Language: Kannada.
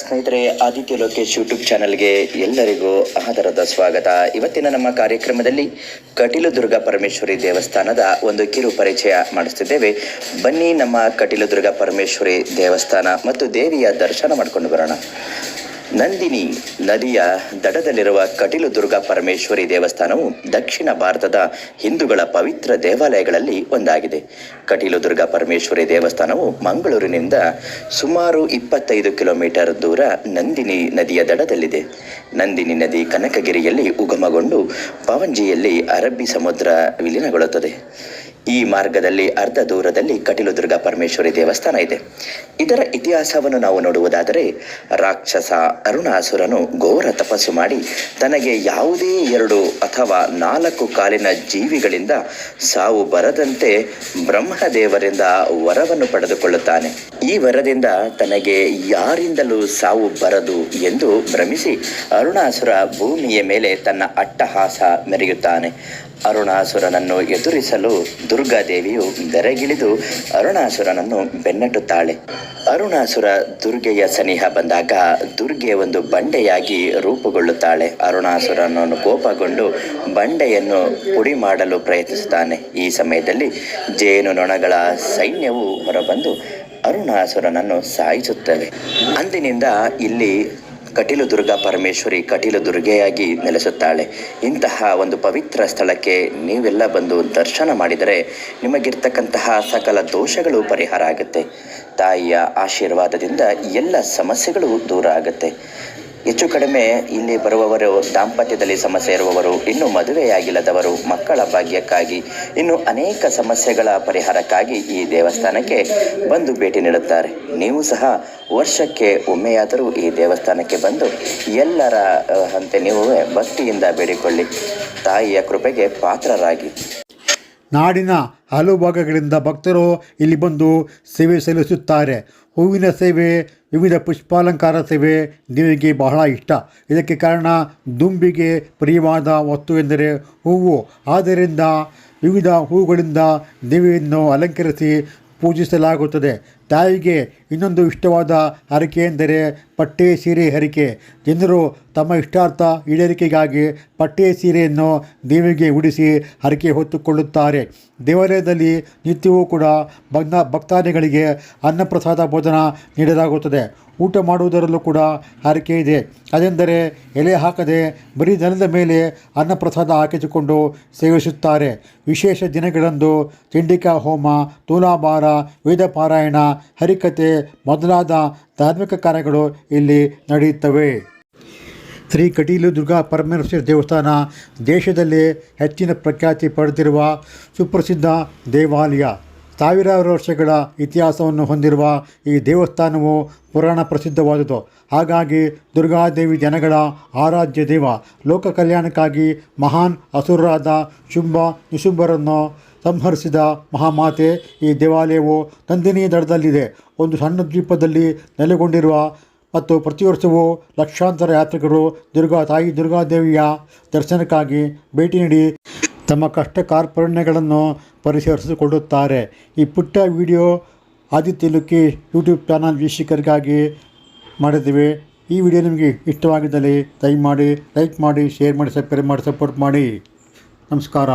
ಸ್ನೇಹಿತರೆ, ಆದಿತ್ಯ ಲೋಕೇಶ್ ಯೂಟ್ಯೂಬ್ ಚಾನಲ್ಗೆ ಎಲ್ಲರಿಗೂ ಆಧಾರದ ಸ್ವಾಗತ. ಇವತ್ತಿನ ನಮ್ಮ ಕಾರ್ಯಕ್ರಮದಲ್ಲಿ ಕಟೀಲು ದುರ್ಗಾ ಪರಮೇಶ್ವರಿ ದೇವಸ್ಥಾನದ ಒಂದು ಕಿರು ಪರಿಚಯ ಮಾಡಿಸ್ತಿದ್ದೇವೆ. ಬನ್ನಿ ನಮ್ಮ ಕಟೀಲು ದುರ್ಗಾ ಪರಮೇಶ್ವರಿ ದೇವಸ್ಥಾನ ಮತ್ತು ದೇವಿಯ ದರ್ಶನ ಮಾಡಿಕೊಂಡು ಬರೋಣ. ನಂದಿನಿ ನದಿಯ ದಡದಲ್ಲಿರುವ ಕಟೀಲು ದುರ್ಗಾ ಪರಮೇಶ್ವರಿ ದೇವಸ್ಥಾನವು ದಕ್ಷಿಣ ಭಾರತದ ಹಿಂದೂಗಳ ಪವಿತ್ರ ದೇವಾಲಯಗಳಲ್ಲಿ ಒಂದಾಗಿದೆ. ಕಟೀಲು ದುರ್ಗಾ ಪರಮೇಶ್ವರಿ ದೇವಸ್ಥಾನವು ಮಂಗಳೂರಿನಿಂದ ಸುಮಾರು ಇಪ್ಪತ್ತೈದು ಕಿಲೋಮೀಟರ್ ದೂರ ನಂದಿನಿ ನದಿಯ ದಡದಲ್ಲಿದೆ. ನಂದಿನಿ ನದಿ ಕನಕಗಿರಿಯಲ್ಲಿ ಉಗಮಗೊಂಡು ಪವಂಜಿಯಲ್ಲಿ ಅರಬ್ಬಿ ಸಮುದ್ರ ವಿಲೀನಗೊಳ್ಳುತ್ತದೆ. ಈ ಮಾರ್ಗದಲ್ಲಿ ಅರ್ಧ ದೂರದಲ್ಲಿ ಕಟೀಲು ದುರ್ಗಾ ಪರಮೇಶ್ವರಿ ದೇವಸ್ಥಾನ ಇದೆ. ಇದರ ಇತಿಹಾಸವನ್ನು ನಾವು ನೋಡುವುದಾದರೆ ರಾಕ್ಷಸ ಅರುಣಾಸುರನು ಘೋರ ತಪಸ್ಸು ಮಾಡಿ ತನಗೆ ಯಾವುದೇ ಎರಡು ಅಥವಾ ನಾಲ್ಕು ಕಾಲಿನ ಜೀವಿಗಳಿಂದ ಸಾವು ಬರದಂತೆ ಬ್ರಹ್ಮದೇವರಿಂದ ವರವನ್ನು ಪಡೆದುಕೊಳ್ಳುತ್ತಾನೆ. ಈ ವರದಿಂದ ತನಗೆ ಯಾರಿಂದಲೂ ಸಾವು ಬರದು ಎಂದು ಭ್ರಮಿಸಿ ಅರುಣಾಸುರ ಭೂಮಿಯ ಮೇಲೆ ತನ್ನ ಅಟ್ಟಹಾಸ ಮೆರೆಯುತ್ತಾನೆ. ಅರುಣಾಸುರನನ್ನು ಎದುರಿಸಲು ದುರ್ಗಾದೇವಿಯು ಧರೆಗಿಳಿದು ಅರುಣಾಸುರನನ್ನು ಬೆನ್ನಟ್ಟುತ್ತಾಳೆ. ಅರುಣಾಸುರ ದುರ್ಗೆಯ ಸನಿಹ ಬಂದಾಗ ದುರ್ಗೆ ಒಂದು ಬಂಡೆಯಾಗಿ ರೂಪುಗೊಳ್ಳುತ್ತಾಳೆ. ಅರುಣಾಸುರನನ್ನು ಕೋಪಗೊಂಡು ಬಂಡೆಯನ್ನು ಪುಡಿ ಮಾಡಲು ಪ್ರಯತ್ನಿಸುತ್ತಾನೆ. ಈ ಸಮಯದಲ್ಲಿ ಜೇನು ನೊಣಗಳ ಸೈನ್ಯವು ಹೊರಬಂದು ಅರುಣಾಸುರನನ್ನು ಸಾಯಿಸುತ್ತವೆ ಅಂದಿನಿಂದ ಇಲ್ಲಿ ಕಟೀಲು ದುರ್ಗಾ ಪರಮೇಶ್ವರಿ ಕಟೀಲು ದುರ್ಗೆಯಾಗಿ ನೆಲೆಸುತ್ತಾಳೆ. ಇಂತಹ ಒಂದು ಪವಿತ್ರ ಸ್ಥಳಕ್ಕೆ ನೀವೆಲ್ಲ ಬಂದು ದರ್ಶನ ಮಾಡಿದರೆ ನಿಮಗಿರ್ತಕ್ಕಂತಹ ಸಕಲ ದೋಷಗಳು ಪರಿಹಾರ ಆಗುತ್ತೆ. ತಾಯಿಯ ಆಶೀರ್ವಾದದಿಂದ ಎಲ್ಲ ಸಮಸ್ಯೆಗಳು ದೂರ ಆಗುತ್ತೆ. ಹೆಚ್ಚು ಕಡಿಮೆ ಇಲ್ಲಿ ಬರುವವರು, ದಾಂಪತ್ಯದಲ್ಲಿ ಸಮಸ್ಯೆ ಇರುವವರು, ಇನ್ನು ಮದುವೆಯಾಗಿಲ್ಲದವರು, ಮಕ್ಕಳ ಭಾಗ್ಯಕ್ಕಾಗಿ, ಇನ್ನು ಅನೇಕ ಸಮಸ್ಯೆಗಳ ಪರಿಹಾರಕ್ಕಾಗಿ ಈ ದೇವಸ್ಥಾನಕ್ಕೆ ಬಂದು ಭೇಟಿ ನೀಡುತ್ತಾರೆ. ನೀವು ಸಹ ವರ್ಷಕ್ಕೆ ಒಮ್ಮೆಯಾದರೂ ಈ ದೇವಸ್ಥಾನಕ್ಕೆ ಬಂದು ಎಲ್ಲರ ಅಂತೆ ನೀವು ಭಕ್ತಿಯಿಂದ ಬೇಡಿಕೊಳ್ಳಿ. ತಾಯಿಯ ಕೃಪೆಗೆ ಪಾತ್ರರಾಗಿ. ನಾಡಿನ ಹಲವು ಭಾಗಗಳಿಂದ ಭಕ್ತರು ಇಲ್ಲಿ ಬಂದು ಸೇವೆ ಸಲ್ಲಿಸುತ್ತಾರೆ. ಹೂವಿನ ಸೇವೆ, ವಿವಿಧ ಪುಷ್ಪಾಲಂಕಾರ ಸೇವೆ ದೇವಿಗೆ ಬಹಳ ಇಷ್ಟ. ಇದಕ್ಕೆ ಕಾರಣ ದುಂಬಿಗೆ ಪ್ರಿಯವಾದ ವಸ್ತು ಎಂದರೆ ಹೂವು. ಆದ್ದರಿಂದ ವಿವಿಧ ಹೂವುಗಳಿಂದ ದೇವಿಯನ್ನು ಅಲಂಕರಿಸಿ ಪೂಜಿಸಲಾಗುತ್ತದೆ. ತಾಯಿಗೆ ಇನ್ನೊಂದು ಇಷ್ಟವಾದ ಹರಕೆ ಎಂದರೆ ಪಟ್ಟೆ ಸೀರೆ ಹರಿಕೆ. ಜನರು ತಮ್ಮ ಇಷ್ಟಾರ್ಥ ಈಡೇರಿಕೆಗಾಗಿ ಪಟ್ಟೆ ಸೀರೆಯನ್ನು ದೇವಿಗೆ ಉಡಿಸಿ ಹರಕೆ ಹೊತ್ತುಕೊಳ್ಳುತ್ತಾರೆ. ದೇವಾಲಯದಲ್ಲಿ ನಿತ್ಯವೂ ಕೂಡ ಭಗ್ನ ಭಕ್ತಾದಿಗಳಿಗೆ ಅನ್ನಪ್ರಸಾದ ಭೋಜನ ನೀಡಲಾಗುತ್ತದೆ. ಊಟ ಮಾಡುವುದರಲ್ಲೂ ಕೂಡ ಹರಕೆ ಇದೆ. ಅದೆಂದರೆ ಎಲೆ ಹಾಕದೆ ಬರೀ ದನದ ಮೇಲೆ ಅನ್ನಪ್ರಸಾದ ಹಾಕಿಸಿಕೊಂಡು ಸೇವಿಸುತ್ತಾರೆ. ವಿಶೇಷ ದಿನಗಳಂದು ಚಂಡಿಕಾ ಹೋಮ, ತೂಲಾಭಾರ ವೇದ ಪಾರಾಯಣ ಹರಿಕತೆ ಮೊದಲಾದ ಧಾರ್ಮಿಕ ಕಾರ್ಯಗಳು ಇಲ್ಲಿ ನಡೆಯುತ್ತವೆ. ಶ್ರೀ ಕಟೀಲು ದುರ್ಗಾ ಪರಮೇಶ್ವರಿ ದೇವಸ್ಥಾನ ದೇಶದಲ್ಲೇ ಹೆಚ್ಚಿನ ಪ್ರಖ್ಯಾತಿ ಪಡೆದಿರುವ ಸುಪ್ರಸಿದ್ಧ ದೇವಾಲಯ. ಸಾವಿರಾರು ವರ್ಷಗಳ ಇತಿಹಾಸವನ್ನು ಹೊಂದಿರುವ ಈ ದೇವಸ್ಥಾನವು ಪುರಾಣ ಪ್ರಸಿದ್ಧವಾದುದು. ಹಾಗಾಗಿ ದುರ್ಗಾದೇವಿ ಜನಗಳ ಆರಾಧ್ಯ ದೇವ. ಲೋಕ ಕಲ್ಯಾಣಕ್ಕಾಗಿ ಮಹಾನ್ ಅಸುರರಾದ ಶುಂಭ ನಿಶುಂಭರನ್ನು ಸಂಹರಿಸಿದ ಮಹಾಮಾತೆ ಈ ದೇವಾಲಯವು ನಂದಿನಿ ದಡದಲ್ಲಿದೆ. ಒಂದು ಸಣ್ಣ ದ್ವೀಪದಲ್ಲಿ ನೆಲೆಗೊಂಡಿರುವ ಮತ್ತು ಪ್ರತಿ ವರ್ಷವೂ ಲಕ್ಷಾಂತರ ಯಾತ್ರಿಕರು ದುರ್ಗಾ ತಾಯಿ ದುರ್ಗಾದೇವಿಯ ದರ್ಶನಕ್ಕಾಗಿ ಭೇಟಿ ನೀಡಿ ತಮ್ಮ ಕಷ್ಟ ಕಾರ್ಪಣ್ಯಗಳನ್ನು ಪರಿಶೀಲಿಸಿಕೊಳ್ಳುತ್ತಾರೆ ಈ ಪುಟ್ಟ video Aditya Lucky YouTube channel ವೀಕ್ಷಕರಿಗಾಗಿ ಮಾಡಿದ್ದೀವಿ. ಈ ವಿಡಿಯೋ ನಿಮಗೆ ಇಷ್ಟವಾಗಿದ್ದಲ್ಲಿ ದಯಮಾಡಿ ಲೈಕ್ ಮಾಡಿ, ಶೇರ್ ಮಾಡಿ, ಸಬ್ಸ್ಕ್ರೈಬ್ ಮಾಡಿ, ಸಪೋರ್ಟ್ ಮಾಡಿ. ನಮಸ್ಕಾರ.